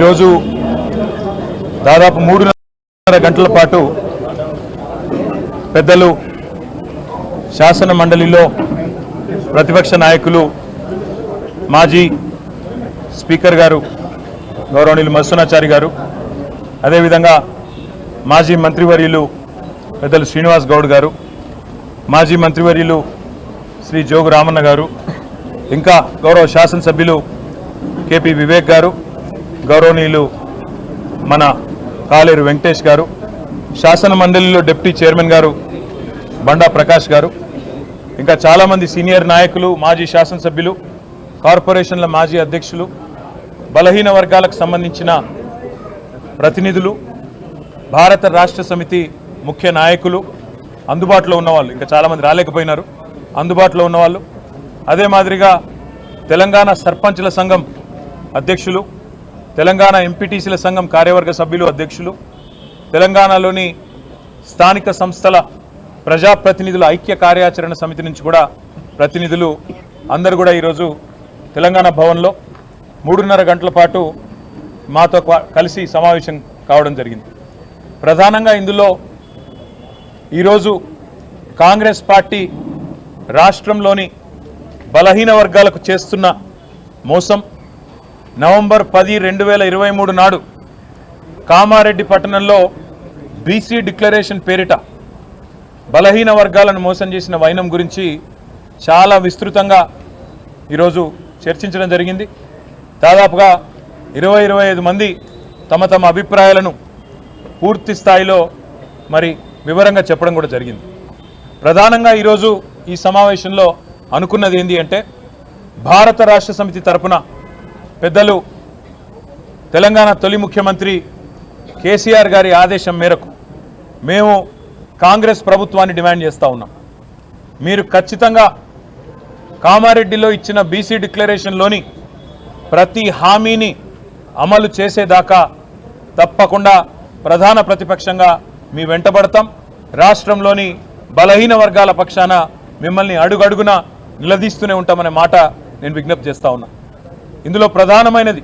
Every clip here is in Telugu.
ఈరోజు దాదాపు మూడున్నర గంటల పాటు పెద్దలు శాసన మండలిలో ప్రతిపక్ష నాయకులు మాజీ స్పీకర్ గారు గౌరవనీయులు మత్స్యనాచారి గారు అదేవిధంగా మాజీ మంత్రివర్యులు పెద్దలు శ్రీనివాస్ గౌడ్ గారు మాజీ మంత్రివర్యులు శ్రీ జోగు రామన్న గారు ఇంకా గౌరవ శాసనసభ్యులు కేపీ వివేక్ గారు గౌరవనీయులు మన కాలేరు వెంకటేష్ గారు శాసన మండలిలో డిప్యూటీ చైర్మన్ గారు బండా ప్రకాష్ గారు ఇంకా చాలామంది సీనియర్ నాయకులు మాజీ శాసనసభ్యులు కార్పొరేషన్ల మాజీ అధ్యక్షులు బలహీన వర్గాలకు సంబంధించిన ప్రతినిధులు భారత రాష్ట్ర సమితి ముఖ్య నాయకులు అందుబాటులో ఉన్నవాళ్ళు ఇంకా చాలామంది రాలేకపోయినారు అందుబాటులో ఉన్నవాళ్ళు. అదే మాదిరిగా తెలంగాణ సర్పంచ్ల సంఘం అధ్యక్షులు తెలంగాణ ఎంపీటీసీల సంఘం కార్యవర్గ సభ్యులు అధ్యక్షులు తెలంగాణలోని స్థానిక సంస్థల ప్రజాప్రతినిధుల ఐక్య కార్యాచరణ సమితి నుంచి కూడా ప్రతినిధులు అందరు కూడా ఈరోజు తెలంగాణ భవన్లో మూడున్నర గంటల పాటు మాతో కలిసి సమావేశం కావడం జరిగింది. ప్రధానంగా ఇందులో ఈరోజు కాంగ్రెస్ పార్టీ రాష్ట్రంలోని బలహీన వర్గాలకు చేస్తున్న మోసం నవంబర్ పది రెండు వేల ఇరవై మూడు నాడు కామారెడ్డి పట్టణంలో బీసీ డిక్లరేషన్ పేరిట బలహీన వర్గాలను మోసం చేసిన వైనం గురించి చాలా విస్తృతంగా ఈరోజు చర్చించడం జరిగింది. దాదాపుగా ఇరవై ఇరవై ఐదు మంది తమ తమ అభిప్రాయాలను పూర్తి స్థాయిలో మరి వివరంగా చెప్పడం కూడా జరిగింది. ప్రధానంగా ఈరోజు ఈ సమావేశంలో అనుకున్నది ఏంటి అంటే భారత రాష్ట్ర సమితి తరపున పెద్దలు తెలంగాణ తొలి ముఖ్యమంత్రి కేసీఆర్ గారి ఆదేశం మేరకు మేము కాంగ్రెస్ ప్రభుత్వాన్ని డిమాండ్ చేస్తూ ఉన్నాం. మీరు ఖచ్చితంగా కామారెడ్డిలో ఇచ్చిన బీసీ డిక్లరేషన్లోని ప్రతి హామీని అమలు చేసేదాకా తప్పకుండా ప్రధాన ప్రతిపక్షంగా మీ వెంటబడతాం. రాష్ట్రంలోని బలహీన వర్గాల పక్షాన మిమ్మల్ని అడుగడుగున నిలదీస్తూనే ఉంటామనే మాట నేను విజ్ఞప్తి చేస్తా ఉన్నా. ఇందులో ప్రధానమైనది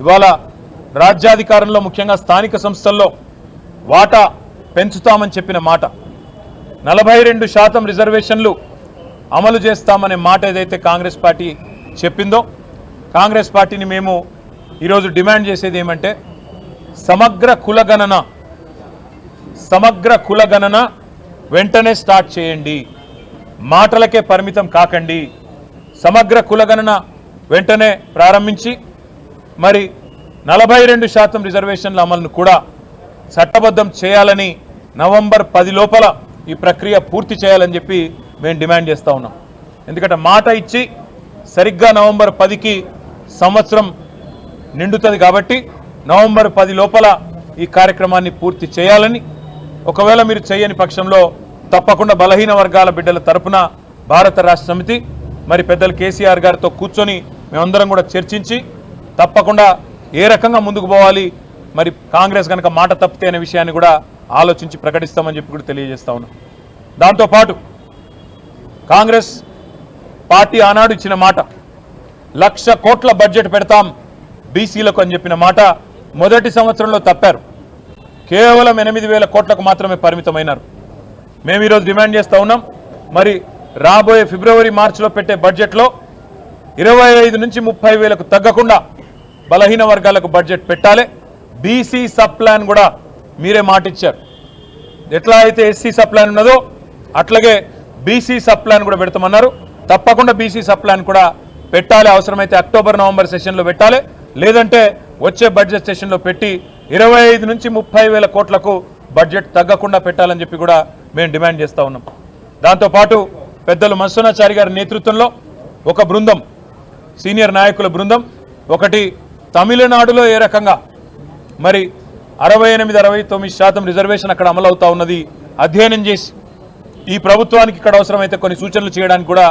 ఇవాళ రాజ్యాధికారంలో ముఖ్యంగా స్థానిక సంస్థల్లో వాటా పెంచుతామని చెప్పిన మాట. నలభై రెండు శాతం రిజర్వేషన్లు అమలు చేస్తామనే మాట ఏదైతే కాంగ్రెస్ పార్టీ చెప్పిందో కాంగ్రెస్ పార్టీని మేము ఈరోజు డిమాండ్ చేసేది ఏమంటే సమగ్ర కులగణన సమగ్ర కులగణన వెంటనే స్టార్ట్ చేయండి. మాటలకే పరిమితం కాకండి. సమగ్ర కులగణన వెంటనే ప్రారంభించి మరి నలభై రెండు శాతం రిజర్వేషన్ల అమలును కూడా చట్టబద్ధం చేయాలని నవంబర్ పది లోపల ఈ ప్రక్రియ పూర్తి చేయాలని చెప్పి మేము డిమాండ్ చేస్తూ ఉన్నాం. ఎందుకంటే మాట ఇచ్చి సరిగ్గా నవంబర్ పదికి సంవత్సరం నిండుతుంది కాబట్టి నవంబర్ పది లోపల ఈ కార్యక్రమాన్ని పూర్తి చేయాలని ఒకవేళ మీరు చేయని పక్షంలో తప్పకుండా బలహీన వర్గాల బిడ్డల తరపున భారత రాష్ట్ర సమితి మరి పెద్దలు కేసీఆర్ గారితో కూర్చొని మేమందరం కూడా చర్చించి తప్పకుండా ఏ రకంగా ముందుకు పోవాలి మరి కాంగ్రెస్ కనుక మాట తప్పితే అనే విషయాన్ని కూడా ఆలోచించి ప్రకటిస్తామని చెప్పి కూడా తెలియజేస్తా ఉన్నాం. దాంతోపాటు కాంగ్రెస్ పార్టీ ఆనాడు ఇచ్చిన మాట లక్ష కోట్ల బడ్జెట్ పెడతాం బీసీలకు అని చెప్పిన మాట మొదటి సంవత్సరంలో తప్పారు. కేవలం ఎనిమిది వేల కోట్లకు మాత్రమే పరిమితమైనారు. మేము ఈరోజు డిమాండ్ చేస్తూ ఉన్నాం మరి రాబోయే ఫిబ్రవరి మార్చిలో పెట్టే బడ్జెట్లో ఇరవై ఐదు నుంచి ముప్పై వేలకు తగ్గకుండా బలహీన వర్గాలకు బడ్జెట్ పెట్టాలి. బీసీ సబ్ ప్లాన్ కూడా మీరే మాటిచ్చారు. ఎట్లా అయితే ఎస్సీ సబ్ ప్లాన్ ఉన్నదో అట్లాగే బీసీ సబ్ ప్లాన్ కూడా పెడతామన్నారు. తప్పకుండా బీసీ సబ్ ప్లాన్ కూడా పెట్టాలి. అవసరమైతే అక్టోబర్ నవంబర్ సెషన్లో పెట్టాలి. లేదంటే వచ్చే బడ్జెట్ సెషన్లో పెట్టి ఇరవై ఐదు నుంచి ముప్పై వేల కోట్లకు బడ్జెట్ తగ్గకుండా పెట్టాలని చెప్పి కూడా మేము డిమాండ్ చేస్తూ ఉన్నాం. దాంతోపాటు పెద్దలు మత్స్యనాచారి గారి నేతృత్వంలో ఒక బృందం సీనియర్ నాయకుల బృందం ఒకటి తమిళనాడులో ఏ రకంగా? మరి అరవై ఎనిమిది అరవై తొమ్మిది శాతం రిజర్వేషన్ అక్కడ అమలవుతా ఉన్నది. అధ్యయనం చేసి ఈ ప్రభుత్వానికి ఇక్కడ అవసరమైతే కొన్ని సూచనలు చేయడానికి కూడా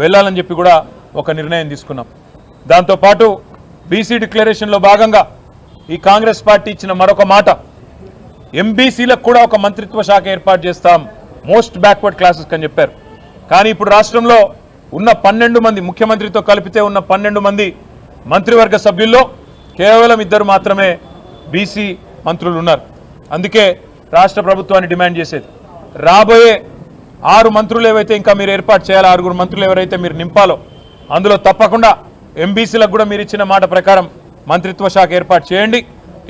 వెళ్ళాలని చెప్పి కూడా ఒక నిర్ణయం తీసుకున్నాం. దాంతోపాటు బీసీ డిక్లరేషన్లో భాగంగా ఈ కాంగ్రెస్ పార్టీ ఇచ్చిన మరొక మాట ఎంబీసీలకు కూడా ఒక మంత్రిత్వ శాఖ ఏర్పాటు చేస్తాం మోస్ట్ బ్యాక్వర్డ్ క్లాసెస్ అని చెప్పారు. కానీ ఇప్పుడు రాష్ట్రంలో ఉన్న పన్నెండు మంది ముఖ్యమంత్రితో కలిపితే ఉన్న పన్నెండు మంది మంత్రివర్గ సభ్యుల్లో కేవలం ఇద్దరు మాత్రమే బీసీ మంత్రులు ఉన్నారు. అందుకే రాష్ట్ర ప్రభుత్వాన్ని డిమాండ్ చేసేది. రాబోయే ఆరు మంత్రులు ఏవైతే ఇంకా మీరు ఏర్పాటు చేయాలి ఆరుగురు మంత్రులు ఎవరైతే మీరు నింపాలో అందులో తప్పకుండా ఎంబీసీలకు కూడా మీరు ఇచ్చిన మాట ప్రకారం మంత్రిత్వ శాఖ ఏర్పాటు చేయండి.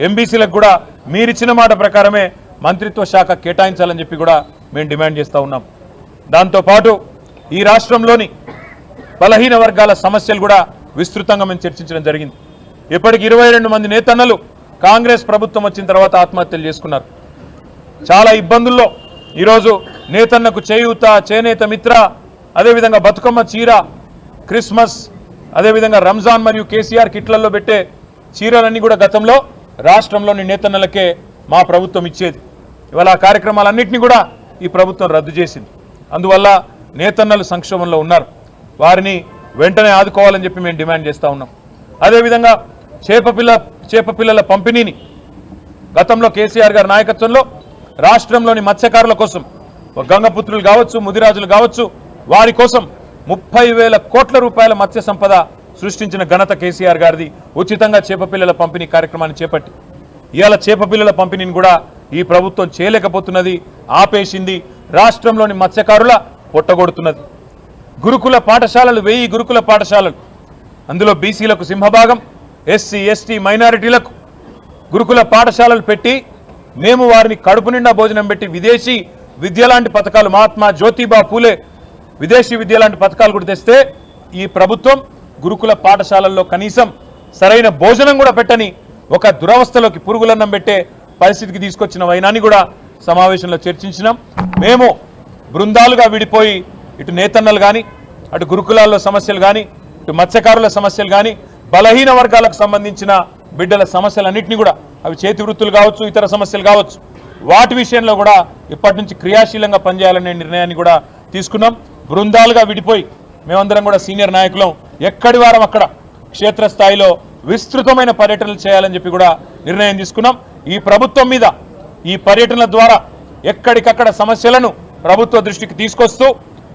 ఎంబీసీలకు కూడా మీరిచ్చిన మాట ప్రకారమే మంత్రిత్వ శాఖ కేటాయించాలని చెప్పి కూడా మేము డిమాండ్ చేస్తూ ఉన్నాం. దాంతోపాటు ఈ రాష్ట్రంలోని బలహీన వర్గాల సమస్యలు కూడా విస్తృతంగా మేము చర్చించడం జరిగింది. ఇప్పటికి ఇరవై రెండు మంది నేతన్నలు కాంగ్రెస్ ప్రభుత్వం వచ్చిన తర్వాత ఆత్మహత్యలు చేసుకున్నారు. చాలా ఇబ్బందుల్లో ఈరోజు నేతన్నకు చేయూత చేనేత మిత్ర అదేవిధంగా బతుకమ్మ చీర క్రిస్మస్ అదేవిధంగా రంజాన్ మరియు కేసీఆర్ కిట్లలో పెట్టే చీరలన్నీ కూడా గతంలో రాష్ట్రంలోని నేతన్నలకే మా ప్రభుత్వం ఇచ్చేది. ఇవాళ ఆ కార్యక్రమాలన్నింటినీ కూడా ఈ ప్రభుత్వం రద్దు చేసింది. అందువల్ల నేతన్నలు సంక్షోభంలో ఉన్నారు. వారిని వెంటనే ఆదుకోవాలని చెప్పి మేము డిమాండ్ చేస్తూ ఉన్నాం. అదేవిధంగా చేపపిల్ల చేపపిల్లల పంపిణీని గతంలో కేసీఆర్ గారి నాయకత్వంలో రాష్ట్రంలోని మత్స్యకారుల కోసం గంగపుత్రులు కావచ్చు ముదిరాజులు కావచ్చు వారి కోసం ముప్పై వేల కోట్ల రూపాయల మత్స్య సంపద సృష్టించిన ఘనత కేసీఆర్ గారిది. ఉచితంగా చేపపిల్లల పంపిణీ కార్యక్రమాన్ని చేపట్టి ఇవాళ చేపపిల్లల పంపిణీని కూడా ఈ ప్రభుత్వం చేయలేకపోతున్నది ఆపేసింది రాష్ట్రంలోని మత్స్యకారుల పొట్టగొడుతున్నది. గురుకుల పాఠశాలలు వెయ్యి గురుకుల పాఠశాలలు. అందులో బీసీలకు సింహభాగం ఎస్సీ ఎస్టీ మైనారిటీలకు గురుకుల పాఠశాలలు పెట్టి మేము వారిని కడుపు నిండా భోజనం పెట్టి విదేశీ విద్య లాంటి పథకాలు మహాత్మా జ్యోతిబా పూలే విదేశీ విద్య లాంటి పథకాలు కూడా తెస్తే ఈ ప్రభుత్వం గురుకుల పాఠశాలల్లో కనీసం సరైన భోజనం కూడా పెట్టని ఒక దురవస్థలోకి పురుగులన్నం పెట్టే పరిస్థితికి తీసుకొచ్చిన వైనాన్ని కూడా సమావేశంలో చర్చించినాం. మేము బృందాలుగా విడిపోయి ఇటు నేతన్నలు కానీ అటు గురుకులాల్లో సమస్యలు కానీ ఇటు మత్స్యకారుల సమస్యలు కానీ బలహీన వర్గాలకు సంబంధించిన బిడ్డల సమస్యలన్నింటినీ కూడా అవి చేతి వృత్తులు కావచ్చు ఇతర సమస్యలు కావచ్చు. వాటి విషయంలో కూడా ఇప్పటి నుంచి క్రియాశీలంగా పనిచేయాలనే నిర్ణయాన్ని కూడా తీసుకున్నాం. బృందాలుగా విడిపోయి మేమందరం కూడా సీనియర్ నాయకులం. ఎక్కడి వారం అక్కడ క్షేత్రస్థాయిలో విస్తృతమైన పర్యటనలు చేయాలని చెప్పి కూడా నిర్ణయం తీసుకున్నాం. ఈ ప్రభుత్వం మీద ఈ పర్యటనల ద్వారా ఎక్కడికక్కడ సమస్యలను ప్రభుత్వ దృష్టికి తీసుకొస్తూ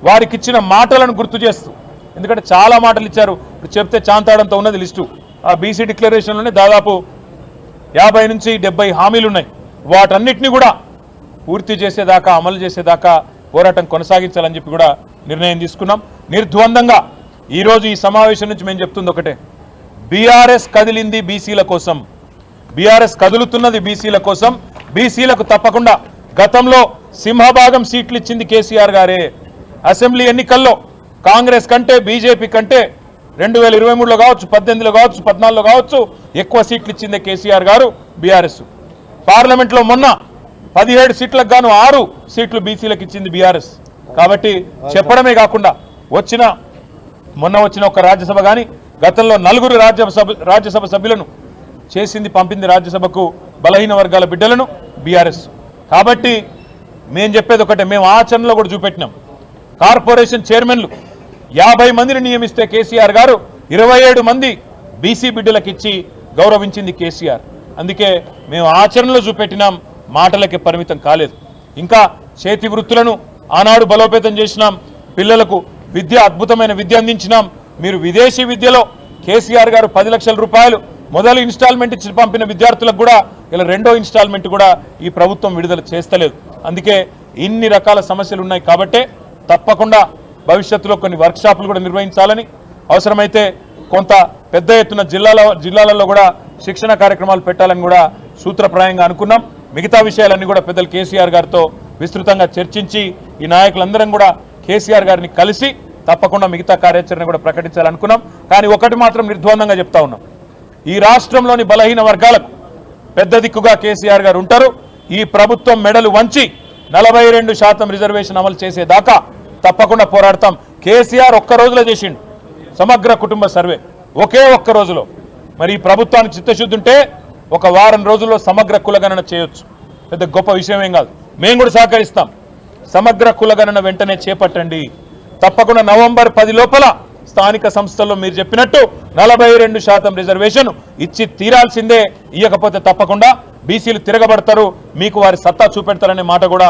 వారికి ఇచ్చిన మాటలను గుర్తు చేస్తూ. ఎందుకంటే చాలా మాటలు ఇచ్చారు. ఇప్పుడు చెప్తే చాంతాడంతో ఉన్నది లిస్టు. ఆ బీసీ డిక్లరేషన్లోనే దాదాపు యాభై నుంచి డెబ్బై హామీలు ఉన్నాయి. వాటన్నిటిని కూడా పూర్తి చేసేదాకా అమలు చేసేదాకా పోరాటం కొనసాగించాలని చెప్పి కూడా నిర్ణయం తీసుకున్నాం. నిర్ద్వందంగా ఈరోజు ఈ సమావేశం నుంచి మేము చెప్తుంది ఒకటే. బీఆర్ఎస్ కదిలింది బీసీల కోసం. బీఆర్ఎస్ కదులుతున్నది బీసీల కోసం. బీసీలకు తప్పకుండా గతంలో సింహభాగం సీట్లు ఇచ్చింది కేసీఆర్ గారే. అసెంబ్లీ ఎన్నికల్లో కాంగ్రెస్ కంటే బీజేపీ కంటే రెండు వేల ఇరవై మూడులో కావచ్చు పద్దెనిమిదిలో కావచ్చు పద్నాలుగులో కావచ్చు ఎక్కువ సీట్లు ఇచ్చింది కేసీఆర్ గారు బీఆర్ఎస్. పార్లమెంట్లో మొన్న పదిహేడు సీట్లకు గాను ఆరు సీట్లు బీసీలకు ఇచ్చింది బీఆర్ఎస్. కాబట్టి చెప్పడమే కాకుండా వచ్చిన మొన్న వచ్చిన ఒక రాజ్యసభ కానీ గతంలో నలుగురు రాజ్యసభ రాజ్యసభ సభ్యులను చేసింది పంపింది రాజ్యసభకు బలహీన వర్గాల బిడ్డలను బీఆర్ఎస్. కాబట్టి మేము చెప్పేది ఒకటే మేము ఆచరణలో కూడా చూపెట్టినాం. కార్పొరేషన్ చైర్మన్లు యాభై మందిని నియమిస్తే కేసీఆర్ గారు ఇరవై ఏడు మంది బీసీ బిడ్డలకు ఇచ్చి గౌరవించింది కేసీఆర్. అందుకే మేము ఆచరణలో చూపెట్టినాం మాటలకి పరిమితం కాలేదు. ఇంకా చేతి వృత్తులను ఆనాడు బలోపేతం చేసినాం పిల్లలకు విద్య అద్భుతమైన విద్య అందించినాం. మీరు విదేశీ విద్యలో కేసీఆర్ గారు పది లక్షల రూపాయలు మొదలు ఇన్స్టాల్మెంట్ ఇచ్చి పంపిన విద్యార్థులకు కూడా ఇలా రెండో ఇన్స్టాల్మెంట్ కూడా ఈ ప్రభుత్వం విడుదల చేస్తలేదు. అందుకే ఇన్ని రకాల సమస్యలు ఉన్నాయి కాబట్టే తప్పకుండా భవిష్యత్తులో కొన్ని వర్క్షాపులు కూడా నిర్వహించాలని అవసరమైతే కొంత పెద్ద ఎత్తున జిల్లాల జిల్లాలలో కూడా శిక్షణ కార్యక్రమాలు పెట్టాలని కూడా సూత్రప్రాయంగా అనుకున్నాం. మిగతా విషయాలన్నీ కూడా పెద్దలు కేసీఆర్ గారితో విస్తృతంగా చర్చించి ఈ నాయకులందరం కూడా కేసీఆర్ గారిని కలిసి తప్పకుండా మిగతా కార్యాచరణ కూడా ప్రకటించాలనుకున్నాం. కానీ ఒకటి మాత్రం నిర్ద్వందంగా చెప్తా ఉన్నాం. ఈ రాష్ట్రంలోని బలహీన వర్గాలకు పెద్ద దిక్కుగా కేసీఆర్ గారు ఉంటారు. ఈ ప్రభుత్వం మెడలు వంచి నలభై రెండు శాతం రిజర్వేషన్ అమలు చేసేదాకా తప్పకుండా పోరాడతాం. కేసీఆర్ ఒక్క రోజులో చేసిండు. సమగ్ర కుటుంబ సర్వే. ఒకే ఒక్క రోజులో. మరి ఈ ప్రభుత్వానికి చిత్తశుద్ధి ఉంటే ఒక వారం రోజుల్లో సమగ్ర కులగణన చేయొచ్చు. పెద్ద గొప్ప విషయం ఏం కాదు. మేము కూడా సహకరిస్తాం. సమగ్ర కులగణన వెంటనే చేపట్టండి. తప్పకుండా నవంబర్ పది లోపల స్థానిక సంస్థల్లో మీరు చెప్పినట్టు నలభై రెండు శాతం రిజర్వేషన్ ఇచ్చి తీరాల్సిందే. ఇవ్వకపోతే తప్పకుండా బీసీలు తిరగబడతారు. మీకు వారి సత్తా చూపెడతారనే మాట కూడా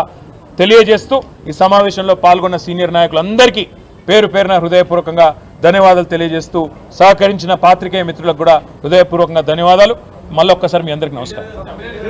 తెలియజేస్తూ ఈ సమావేశంలో పాల్గొన్న సీనియర్ నాయకులందరికీ పేరు పేరున హృదయపూర్వకంగా ధన్యవాదాలు తెలియజేస్తూ సహకరించిన పాత్రికేయ మిత్రులకు కూడా హృదయపూర్వకంగా ధన్యవాదాలు. మళ్ళొక్కసారి మీ అందరికీ నమస్కారం.